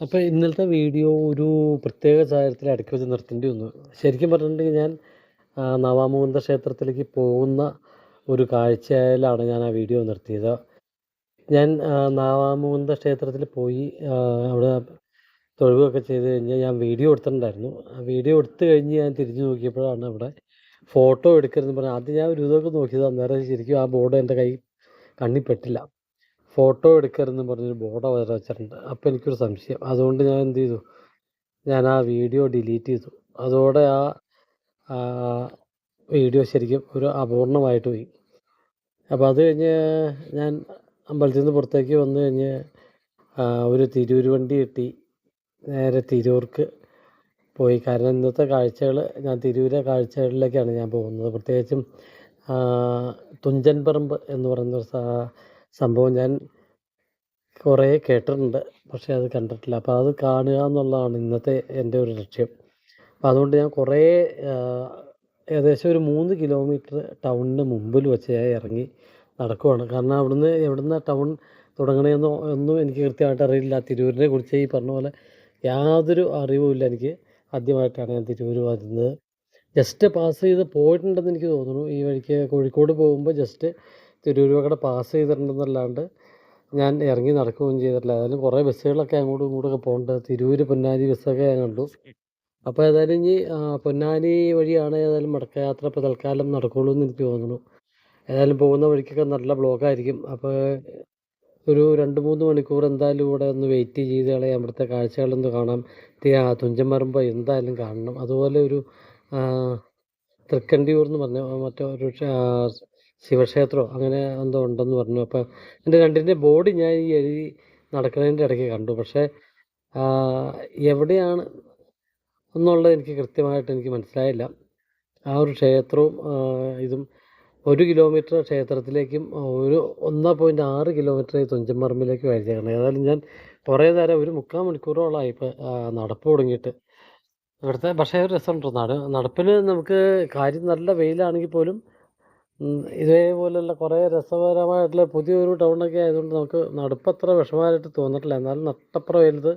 അപ്പോൾ ഇന്നലത്തെ വീഡിയോ ഒരു പ്രത്യേക സാഹചര്യത്തിൽ ഇടയ്ക്ക് വെച്ച് നിർത്തേണ്ടി വന്നു. ശരിക്കും പറഞ്ഞിട്ടുണ്ടെങ്കിൽ ഞാൻ നവാമുകുന്ദ ക്ഷേത്രത്തിലേക്ക് പോകുന്ന ഒരു കാഴ്ചയിലാണ് ഞാൻ ആ വീഡിയോ നിർത്തിയത്. ഞാൻ നവാമുകുന്ദ ക്ഷേത്രത്തിൽ പോയി അവിടെ തൊഴിവൊക്കെ ചെയ്ത് കഴിഞ്ഞാൽ ഞാൻ വീഡിയോ എടുത്തിട്ടുണ്ടായിരുന്നു. ആ വീഡിയോ എടുത്തു കഴിഞ്ഞ് ഞാൻ തിരിഞ്ഞു നോക്കിയപ്പോഴാണ് അവിടെ ഫോട്ടോ എടുക്കരുതെന്ന് പറഞ്ഞാൽ ആദ്യം ഞാൻ ഒരു ഇതൊക്കെ നോക്കിയത് അന്നേരം ശരിക്കും ആ ബോർഡ് എന്റെ കൈ കണ്ണിൽ പെട്ടില്ല. ഫോട്ടോ എടുക്കരുതെന്ന് പറഞ്ഞൊരു ബോർഡ് അവിടെ വെച്ചിട്ടുണ്ട്. അപ്പോൾ എനിക്കൊരു സംശയം. അതുകൊണ്ട് ഞാൻ എന്ത് ചെയ്തു? ഞാൻ ആ വീഡിയോ ഡിലീറ്റ് ചെയ്തു. അതോടെ ആ വീഡിയോ ശരിക്കും ഒരു അപൂർണമായിട്ട് പോയി. അപ്പോൾ അത് കഴിഞ്ഞ് ഞാൻ അമ്പലത്തിൽ നിന്ന് പുറത്തേക്ക് വന്നു കഴിഞ്ഞ് ഒരു തിരൂർ വണ്ടി കിട്ടി. നേരെ തിരൂർക്ക് പോയി. കാരണം ഇന്നത്തെ കാഴ്ചകൾ ഞാൻ തിരൂരെ കാഴ്ചകളിലേക്കാണ് ഞാൻ പോകുന്നത്. പ്രത്യേകിച്ചും തുഞ്ചൻ പറമ്പ് എന്ന് പറയുന്ന സംഭവം ഞാൻ കുറേ കേട്ടിട്ടുണ്ട് പക്ഷേ അത് കണ്ടിട്ടില്ല. അപ്പോൾ അത് കാണുക എന്നുള്ളതാണ് ഇന്നത്തെ എന്റെ ഒരു ലക്ഷ്യം. അപ്പോൾ അതുകൊണ്ട് ഞാൻ കുറേ ഏകദേശം ഒരു മൂന്ന് കിലോമീറ്റർ ടൗണിന് മുമ്പിൽ വെച്ച് ഞാൻ ഇറങ്ങി നടക്കുവാണ്. കാരണം അവിടുന്ന് എവിടുന്ന ടൗൺ തുടങ്ങണമെന്നോ ഒന്നും എനിക്ക് കൃത്യമായിട്ട് അറിയില്ല. തിരൂരിനെ കുറിച്ച് ഈ പറഞ്ഞ പോലെ യാതൊരു അറിവുമില്ല എനിക്ക്. ആദ്യമായിട്ടാണ് ഞാൻ തിരൂർ വരുന്നത്. ജസ്റ്റ് പാസ് ചെയ്ത് പോയിട്ടുണ്ടെന്ന് എനിക്ക് തോന്നുന്നു. ഈ വഴിക്ക് കോഴിക്കോട് പോകുമ്പോൾ ജസ്റ്റ് തിരൂർ വകടെ പാസ് ചെയ്തിട്ടുണ്ടെന്നല്ലാണ്ട് ഞാൻ ഇറങ്ങി നടക്കുകയും ചെയ്തിട്ടില്ല. ഏതായാലും കുറേ ബസ്സുകളൊക്കെ അങ്ങോട്ടും ഇങ്ങോട്ടൊക്കെ പോകുന്നുണ്ട് തിരൂർ പൊന്നാനി ബസ്സൊക്കെ ഞാൻ കണ്ടു. അപ്പോൾ ഏതായാലും ഇനി പൊന്നാനി വഴിയാണ് ഏതായാലും മടക്കയാത്ര ഇപ്പോൾ തൽക്കാലം നടക്കുള്ളൂ എന്ന് എനിക്ക് തോന്നുന്നു. ഏതായാലും പോകുന്ന വഴിക്കൊക്കെ നല്ല ബ്ലോക്കായിരിക്കും അപ്പോൾ ഒരു രണ്ട് മൂന്ന് മണിക്കൂർ എന്തായാലും ഇവിടെ ഒന്ന് വെയിറ്റ് ചെയ്ത് കളയാം ഇവിടുത്തെ കാഴ്ചകളൊന്ന് കാണാം. തുഞ്ചൻ പറമ്പ് എന്തായാലും കാണണം. അതുപോലെ ഒരു തൃക്കണ്ടിയൂർ എന്ന് പറഞ്ഞ മറ്റേ ഒരു ശിവക്ഷേത്രമോ അങ്ങനെ എന്തോ ഉണ്ടെന്ന് പറഞ്ഞു. അപ്പോൾ എന്റെ രണ്ടിന്റെ ബോഡി ഞാൻ ഈ എഴുതി നടക്കുന്നതിന്റെ ഇടയ്ക്ക് കണ്ടു. പക്ഷേ എവിടെയാണ് എന്നുള്ളത് എനിക്ക് കൃത്യമായിട്ട് എനിക്ക് മനസ്സിലായില്ല. ആ ഒരു ക്ഷേത്രവും ഇതും ഒരു കിലോമീറ്റർ ക്ഷേത്രത്തിലേക്കും ഒരു ഒന്നാം പോയിന്റ് ആറ് കിലോമീറ്റർ തുഞ്ചൻ പറമ്പിലേക്കും അയച്ചേക്കണം ഏതായാലും ഞാൻ കുറേ നേരം ഒരു മുക്കാൽ മണിക്കൂറോളമായി ഇപ്പോൾ നടപ്പ് തുടങ്ങിയിട്ട്. ഇവിടുത്തെ പക്ഷേ ഒരു രസമുണ്ടോ. നട നടപ്പിൽ നമുക്ക് കാര്യം നല്ല വെയിലാണെങ്കിൽ പോലും ഉം, ഇതേപോലെയുള്ള കുറേ രസകരമായിട്ടുള്ള പുതിയൊരു ടൗണൊക്കെ ആയതുകൊണ്ട് നമുക്ക് നടുപ്പത്ര വിഷമമായിട്ട് തോന്നിട്ടില്ല. എന്നാലും നട്ടപ്പുറ വലുത്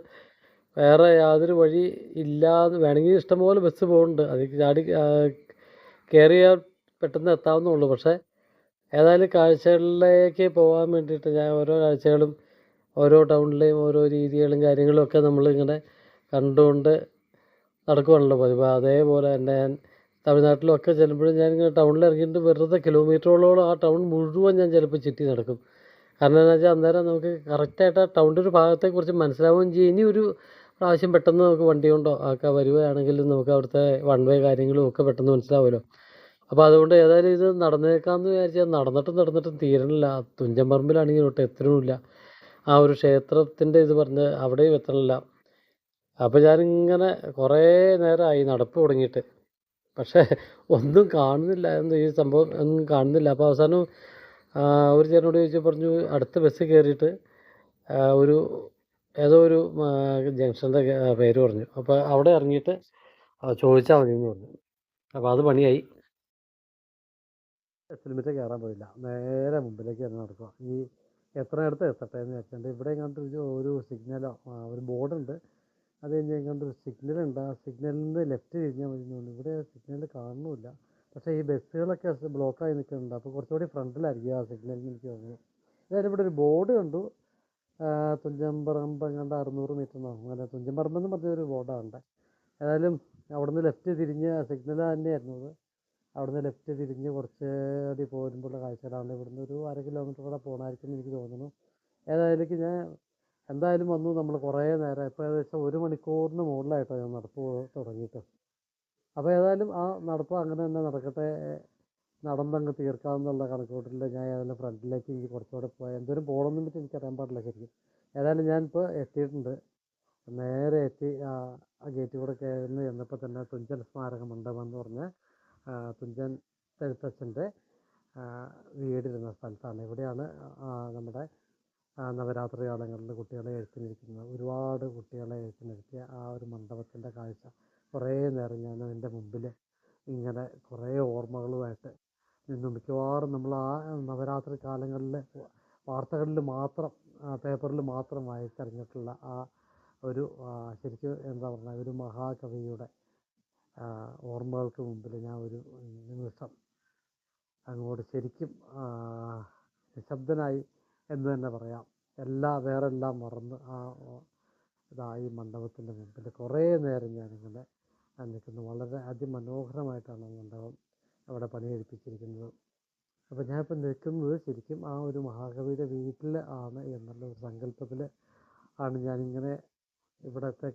വേറെ യാതൊരു വഴി ഇല്ലാതെ വേണമെങ്കിൽ ഇഷ്ടംപോലെ ബസ് പോകുന്നുണ്ട്. അതിൽ ചാടി കയറിയാൽ പെട്ടെന്ന് എത്താവുന്നുള്ളൂ പക്ഷേ ഏതായാലും കാഴ്ചകളിലേക്ക് പോകാൻ വേണ്ടിയിട്ട് ഞാൻ ഓരോ കാഴ്ചകളും ഓരോ ടൗണിലെയും ഓരോ രീതികളും കാര്യങ്ങളും ഒക്കെ നമ്മളിങ്ങനെ കണ്ടുകൊണ്ട് നടക്കുവാണല്ലോ പതിവ്. അതേപോലെ തന്നെ ഞാൻ തമിഴ്നാട്ടിലൊക്കെ ചെല്ലുമ്പോഴും ഞാൻ ഇങ്ങനെ ടൗണിൽ ഇറങ്ങിയിട്ട് വെറുതെ കിലോമീറ്ററോളം ആ ടൗൺ മുഴുവൻ ഞാൻ ചിലപ്പോൾ ചുറ്റി നടക്കും. കാരണം എന്താ വെച്ചാൽ അന്നേരം നമുക്ക് കറക്റ്റായിട്ട് ആ ടൗണിന്റെ ഒരു ഭാഗത്തെക്കുറിച്ച് മനസ്സിലാവുകയും ചെയ്യും. ഇനി ഒരു പ്രാവശ്യം പെട്ടെന്ന് നമുക്ക് വണ്ടി കൊണ്ടോ ഒക്കെ വരികയാണെങ്കിൽ നമുക്ക് അവിടുത്തെ വൺ വേ കാര്യങ്ങളും ഒക്കെ പെട്ടെന്ന് മനസ്സിലാവുമല്ലോ. അപ്പോൾ അതുകൊണ്ട് ഏതായാലും ഇത് നടന്നേക്കാമെന്ന് വിചാരിച്ചാൽ നടന്നിട്ടും നടന്നിട്ടും തീരണില്ല. തുഞ്ചൻ പറമ്പിലാണെങ്കിൽ ഒട്ടും എത്തണമില്ല. ആ ഒരു ക്ഷേത്രത്തിന്റെ ഇത് പറഞ്ഞ് അവിടെയും എത്തണില്ല. അപ്പോൾ ഞാനിങ്ങനെ കുറേ നേരമായി നടപ്പ് തുടങ്ങിയിട്ട് പക്ഷേ ഒന്നും കാണുന്നില്ല എന്ന് ഈ സംഭവം ഒന്നും കാണുന്നില്ല. അപ്പോൾ അവസാനം ഒരു ചേട്ടനോട് ചോദിച്ചു പറഞ്ഞു അടുത്ത ബസ് കയറിയിട്ട് ഒരു ഏതോ ഒരു ജംഗ്ഷന്റെ പേര് പറഞ്ഞു. അപ്പോൾ അവിടെ ഇറങ്ങിയിട്ട് ചോദിച്ചാൽ മതി എന്ന് പറഞ്ഞു. അപ്പോൾ അത് പണിയായി. എസ്റ്റിമേറ്റ് കയറാൻ പോയില്ല. നേരെ മുമ്പിലേക്ക് തന്നെ നടക്കുക ഈ എത്ര അടുത്ത് എത്തട്ടെ എന്ന് വെച്ചിട്ടുണ്ട് ഇവിടെ കണ്ട് ഒരു ഒരു സിഗ്നലോ ഒരു ബോർഡുണ്ട് അത് കഴിഞ്ഞ് കഴിഞ്ഞാൽ ഒരു സിഗ്നലുണ്ട് ആ സിഗ്നലിൽ നിന്ന് ലെഫ്റ്റ് തിരിഞ്ഞാൽ മതി ഇവിടെ സിഗ്നൽ കാണുന്നില്ല പക്ഷേ ഈ ബസ്സുകളൊക്കെ ബ്ലോക്കായി നിൽക്കുന്നുണ്ട്. അപ്പോൾ കുറച്ചുകൂടി ഫ്രണ്ടിലായിരിക്കും ആ സിഗ്നലിന് എനിക്ക് തോന്നുന്നു. അതായത് ഇവിടെ ഒരു ബോർഡ് കണ്ടു. തുഞ്ചമ്പറമ്പ് എങ്ങാണ്ട് അറുന്നൂറ് മീറ്റർ എന്നോ അല്ല തുഞ്ചമ്പറമ്പ് എന്ന് പറഞ്ഞൊരു ബോർഡാണ് ഉണ്ട് ഏതായാലും അവിടുന്ന് ലെഫ്റ്റ് തിരിഞ്ഞ് സിഗ്നൽ തന്നെയായിരുന്നു അത്. അവിടുന്ന് ലെഫ്റ്റ് തിരിഞ്ഞ് കുറച്ച് അടി പോരുമ്പോഴുള്ള കാഴ്ചകളാണ്. ഇവിടുന്ന് ഒരു അര കിലോമീറ്റർ കൂടെ പോകണമായിരിക്കും എനിക്ക് തോന്നുന്നു. ഏതായാലും ഞാൻ എന്തായാലും വന്നു നമ്മൾ കുറേ നേരം ഇപ്പോൾ ഏകദേശം ഒരു മണിക്കൂറിന് മുകളിലായിട്ടോ ഞാൻ നടപ്പ് തുടങ്ങിയിട്ട്. അപ്പോൾ ഏതായാലും ആ നടപ്പ് അങ്ങനെ തന്നെ നടക്കട്ടെ നടന്നങ്ങ് തീർക്കാമെന്നുള്ള കണക്കൂട്ടിൽ ഞാൻ ഏതായാലും ഫ്രണ്ടിലേക്ക് എനിക്ക് കുറച്ചുകൂടെ പോയാൽ എന്തോരം പോകണമെന്ന് പറ്റി എനിക്കറിയാൻ പാടില്ല ശരിക്കും. ഏതായാലും ഞാനിപ്പോൾ എത്തിയിട്ടുണ്ട്. നേരെ എത്തി ആ ഗേറ്റ് കൂടെ കയറുന്ന ചെന്നപ്പോൾ തന്നെ തുഞ്ചൻ സ്മാരക മണ്ഡപം എന്ന് പറഞ്ഞ തുഞ്ചൻ എഴുത്തച്ഛന്റെ വീടിരുന്ന സ്ഥലത്താണ്. ഇവിടെയാണ് നമ്മുടെ നവരാത്രി കാലങ്ങളിൽ കുട്ടികളെ എഴുത്തിനിരിക്കുന്നത് ഒരുപാട് കുട്ടികളെ എഴുത്തിനിരുത്തിയ ആ ഒരു മണ്ഡപത്തിന്റെ കാഴ്ച കുറേ നേരം ഞാൻ അതിന്റെ മുമ്പിൽ ഇങ്ങനെ കുറേ ഓർമ്മകളുമായിട്ട് നിന്നു മിക്കവാറും നമ്മൾ ആ നവരാത്രി കാലങ്ങളിൽ വാർത്തകളിൽ മാത്രം പേപ്പറിൽ മാത്രം വായിച്ചറിഞ്ഞിട്ടുള്ള ആ ഒരു ശരിക്കും എന്താ പറയുക ഒരു മഹാകവിയുടെ ഓർമ്മകൾക്ക് മുമ്പിൽ ഞാൻ ഒരു നിമിഷം അങ്ങോട്ട് ശരിക്കും നിശബ്ദനായി എന്ന് തന്നെ പറയാം. എല്ലാ വേറെ എല്ലാം മറന്ന് ആ ഇതായി ഇതാ ഈ മണ്ഡപത്തിന്റെ മുമ്പിൽ കുറേ നേരം ഞാനിങ്ങനെ നിൽക്കുന്നു. വളരെ അതിമനോഹരമായിട്ടാണ് മണ്ഡപം അവിടെ പണിയെടുപ്പിച്ചിരിക്കുന്നത്. അപ്പോൾ ഞാനിപ്പോൾ നിൽക്കുന്നത് ശരിക്കും ആ ഒരു മഹാകവിയുടെ വീട്ടിൽ ആണ് എന്നുള്ള ഒരു സങ്കല്പത്തിൽ ആണ് ഞാനിങ്ങനെ ഇവിടത്തെ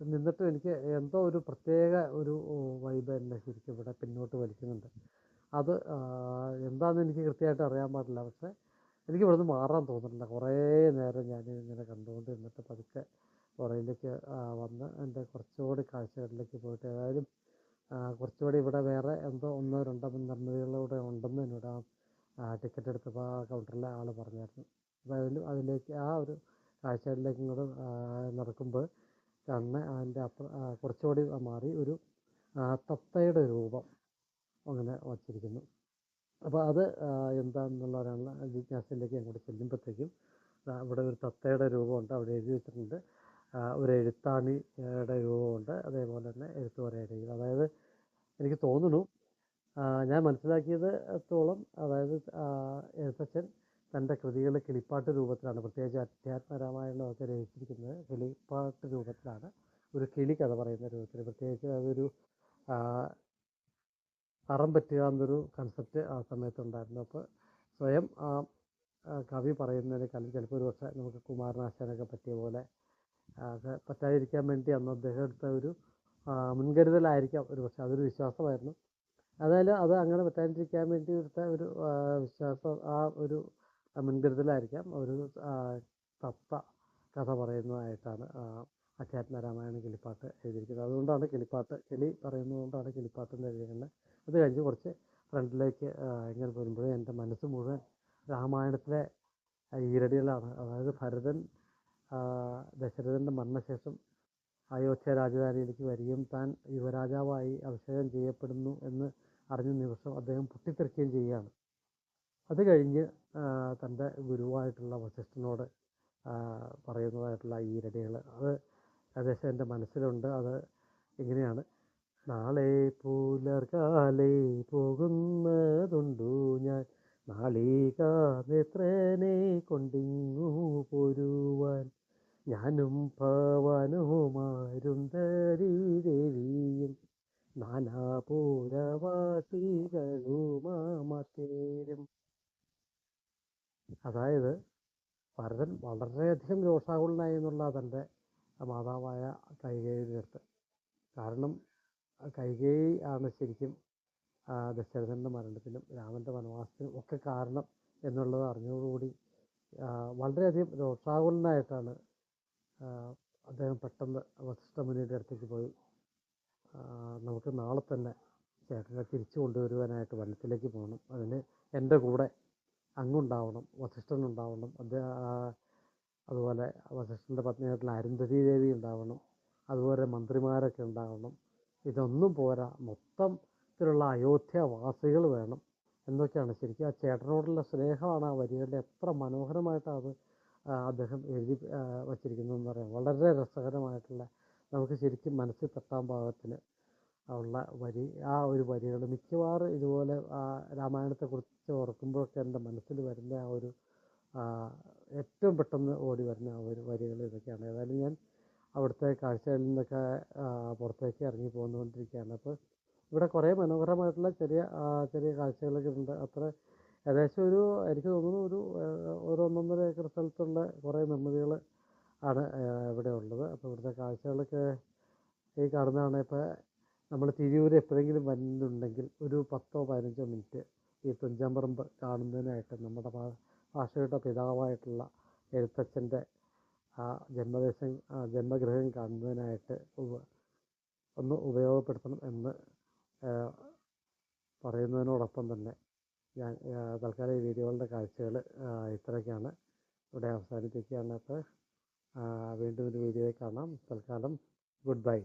നിന്നിട്ട് എനിക്ക് എന്തോ ഒരു പ്രത്യേക ഒരു വൈബ് എന്നെ ശരിക്കും ഇവിടെ പിന്നോട്ട് വലിക്കുന്നുണ്ട്. അത് എന്താണെന്ന് എനിക്ക് കൃത്യമായിട്ട് അറിയാൻ പാടില്ല. പക്ഷേ എനിക്ക് ഇവിടുന്ന് മാറാൻ തോന്നുന്നില്ല. കുറേ നേരം ഞാൻ ഇങ്ങനെ കണ്ടുകൊണ്ട് നിന്നിട്ട് പതുക്കെ പുറയിലേക്ക് വന്ന് എന്റെ കുറച്ചുകൂടി കാഴ്ചകളിലേക്ക് പോയിട്ട് ഏതായാലും കുറച്ചുകൂടി ഇവിടെ വേറെ എന്തോ ഒന്നോ രണ്ടോ നിർമ്മിതികളിലൂടെ ഉണ്ടെന്ന് എന്നോട് ആ ടിക്കറ്റ് എടുത്തപ്പോൾ ആ കൗണ്ടറിലെ ആൾ പറഞ്ഞായിരുന്നു. അതായാലും അതിലേക്ക് ആ ഒരു കാഴ്ചകളിലേക്ക് ഇങ്ങോട്ട് നടക്കുമ്പോൾ കണ്ണ് അതിന്റെ അപ്പുറ കുറച്ചുകൂടി മാറി ഒരു തത്തയുടെ രൂപം അങ്ങനെ വച്ചിരിക്കുന്നു. അപ്പോൾ അത് എന്താണെന്നുള്ളവരാണ് ജിജ്ഞാസയിലേക്ക് അങ്ങോട്ട് ചെല്ലുമ്പോഴത്തേക്കും അവിടെ ഒരു തത്തയുടെ രൂപമുണ്ട് അവിടെ എഴുതി വെച്ചിട്ടുണ്ട്. ഒരു എഴുത്താണിയുടെ രൂപമുണ്ട് അതേപോലെ തന്നെ എഴുത്തുപറയുടെ അതായത് എനിക്ക് തോന്നുന്നു ഞാൻ മനസ്സിലാക്കിയതോളം അതായത് എഴുത്തച്ഛൻ തന്റെ കൃതികൾ കിളിപ്പാട്ട് രൂപത്തിലാണ് പ്രത്യേകിച്ച് അധ്യാത്മരാമായണമൊക്കെ രചിച്ചിരിക്കുന്നത് കിളിപ്പാട്ട് രൂപത്തിലാണ് ഒരു കിളി കഥ പറയുന്ന രൂപത്തിൽ. പ്രത്യേകിച്ച് അതൊരു അറം പറ്റുക എന്നൊരു കൺസെപ്റ്റ് ആ സമയത്തുണ്ടായിരുന്നു അപ്പോൾ സ്വയം ആ കവി പറയുന്നതിനേക്കാളും ചിലപ്പോൾ ഒരു പക്ഷേ നമുക്ക് കുമാരനാശാനൊക്കെ പറ്റിയ പോലെ ആ, പറ്റാതിരിക്കാൻ വേണ്ടി അന്ന് അദ്ദേഹം എടുത്ത ഒരു മുൻകരുതലായിരിക്കാം ഒരു പക്ഷേ അതൊരു വിശ്വാസമായിരുന്നു. അതായാലും അത് അങ്ങനെ പറ്റാതിരിക്കാൻ വേണ്ടി എടുത്ത ഒരു വിശ്വാസം ആ ഒരു മുൻകരുതലായിരിക്കാം. ഒരു തത്ത കഥ പറയുന്നതായിട്ടാണ് അഖ്യാത്മ രാമായണ കിളിപ്പാട്ട് എഴുതിയിരിക്കുന്നത്. അതുകൊണ്ടാണ് കിളിപ്പാട്ട് കിളി പറയുന്നതുകൊണ്ടാണ് കിളിപ്പാട്ട് എന്ന് എഴുതിയിരിക്കുന്നത് അത് കഴിഞ്ഞ് കുറച്ച് ഫ്രണ്ടിലേക്ക് ഇങ്ങനെ വരുമ്പോഴേ എന്റെ മനസ്സ് മുഴുവൻ രാമായണത്തിലെ ഈരടികളാണ്. അതായത് ഭരതൻ ദശരഥന്റെ മരണശേഷം അയോധ്യ രാജധാനിയിലേക്ക് വരികയും താൻ യുവരാജാവായി അഭിഷേകം ചെയ്യപ്പെടുന്നു എന്ന് അറിഞ്ഞ ദിവസം അദ്ദേഹം പൊട്ടിത്തെറിക്കുകയും ചെയ്യുകയാണ്. അത് കഴിഞ്ഞ് തന്റെ ഗുരുവായിട്ടുള്ള വസിഷ്ഠനോട് ആ, പറയുന്നതായിട്ടുള്ള ഈരടികൾ അത് ഏകദേശം എന്റെ മനസ്സിലുണ്ട്. അത് ഇങ്ങനെയാണ്. നാളെ പുലർകാലെ പോകുന്നതുണ്ടു ഞാൻ. നാളിക നേത്രനെ കൊണ്ടിങ്ങു പോരുവാൻ ഞാനും ഭവാനുമാരുന്തരി ദേവിയും നാനാപൂരവാസികളുമാമത്തേരും. അതായത് ഭരതൻ വളരെയധികം രോഷാകുലനായി എന്നുള്ള തന്റെ മാതാവായ കൈകേയിയുടെ അടുത്ത്. കാരണം കൈകേയി ആണ് ശരിക്കും ദശരഥന്റെ മരണത്തിനും രാമന്റെ വനവാസത്തിനും ഒക്കെ കാരണം എന്നുള്ളത് അറിഞ്ഞതോടുകൂടി വളരെയധികം രോഷാകുലനായിട്ടാണ് അദ്ദേഹം പെട്ടെന്ന് വസിഷ്ഠമുനിയുടെ അടുത്തേക്ക് പോയി നമുക്ക് നാളെ തന്നെ ചേട്ടനെ തിരിച്ചു കൊണ്ടുവരുവാനായിട്ട് വനത്തിലേക്ക് പോകണം. അതിന് എന്റെ കൂടെ അങ്ങുണ്ടാവണം വസിഷ്ഠനുണ്ടാവണം അദ്ദേഹം അതുപോലെ വസിഷ്ഠന്റെ പത്നിയായിട്ടുള്ള അരുന്ധതി ദേവി ഉണ്ടാവണം അതുപോലെ മന്ത്രിമാരൊക്കെ ഉണ്ടാവണം ഇതൊന്നും പോരാ. മൊത്തത്തിലുള്ള അയോധ്യവാസികൾ വേണം. എന്നൊക്കെയാണ് ശരിക്കും ആ ചേട്ടനോടുള്ള സ്നേഹമാണ് ആ വരികളുടെ എത്ര മനോഹരമായിട്ടാണ് അത് അദ്ദേഹം എഴുതി വച്ചിരിക്കുന്നതെന്ന് പറയാം. വളരെ രസകരമായിട്ടുള്ള നമുക്ക് ശരിക്കും മനസ്സിൽ തട്ടാൻ പാകത്തിന് ഉള്ള വരി ആ ഒരു വരികൾ. മിക്കവാറും ഇതുപോലെ ആ രാമായണത്തെക്കുറിച്ച് ഓർക്കുമ്പോഴൊക്കെ എന്റെ മനസ്സിൽ വരുന്ന ആ ഒരു ഏറ്റവും പെട്ടെന്ന് ഓടി വരുന്ന ആ ഒരു വരികൾ ഇതൊക്കെയാണ്. ഏതായാലും ഞാൻ അവിടുത്തെ കാഴ്ചകളിൽ നിന്നൊക്കെ പുറത്തേക്ക് ഇറങ്ങി പോന്നുകൊണ്ടിരിക്കുകയാണ്. അപ്പോൾ ഇവിടെ കുറേ മനോഹരമായിട്ടുള്ള ചെറിയ ചെറിയ കാഴ്ചകളൊക്കെ ഉണ്ട്. അത്ര ഏകദേശം ഒരു എനിക്ക് തോന്നുന്നു ഒരു ഒരു ഒന്നൊന്നര ഏക്കർ സ്ഥലത്തുള്ള കുറേ നിർമ്മിതികൾ ആണ് ഇവിടെ ഉള്ളത്. അപ്പോൾ ഇവിടുത്തെ കാഴ്ചകളൊക്കെ ഈ കാണുന്നതാണ്. ഇപ്പോൾ നമ്മൾ തിരൂർ എപ്പോഴെങ്കിലും വരുന്നുണ്ടെങ്കിൽ ഒരു പത്തോ പതിനഞ്ചോ മിനിറ്റ് ഈ തുഞ്ചാമ്പറമ്പ് കാണുന്നതിനായിട്ട് നമ്മുടെ ഭാഷയുടെ പിതാവായിട്ടുള്ള എഴുത്തച്ഛന്റെ ആ ജന്മദേശം ആ ജന്മഗൃഹം കാണുന്നതിനായിട്ട് ഉപ- ഒന്ന് ഉപയോഗപ്പെടുത്തണം എന്ന് പറയുന്നതിനോടൊപ്പം തന്നെ ഞാൻ തൽക്കാലം ഈ വീഡിയോകളുടെ കാഴ്ചകൾ ഇത്രയൊക്കെയാണ്. ഇവിടെ അവസാനിപ്പിക്കുകയാണ് അപ്പോൾ വീണ്ടും ഒരു വീഡിയോയിൽ കാണാം. തൽക്കാലം ഗുഡ് ബൈ.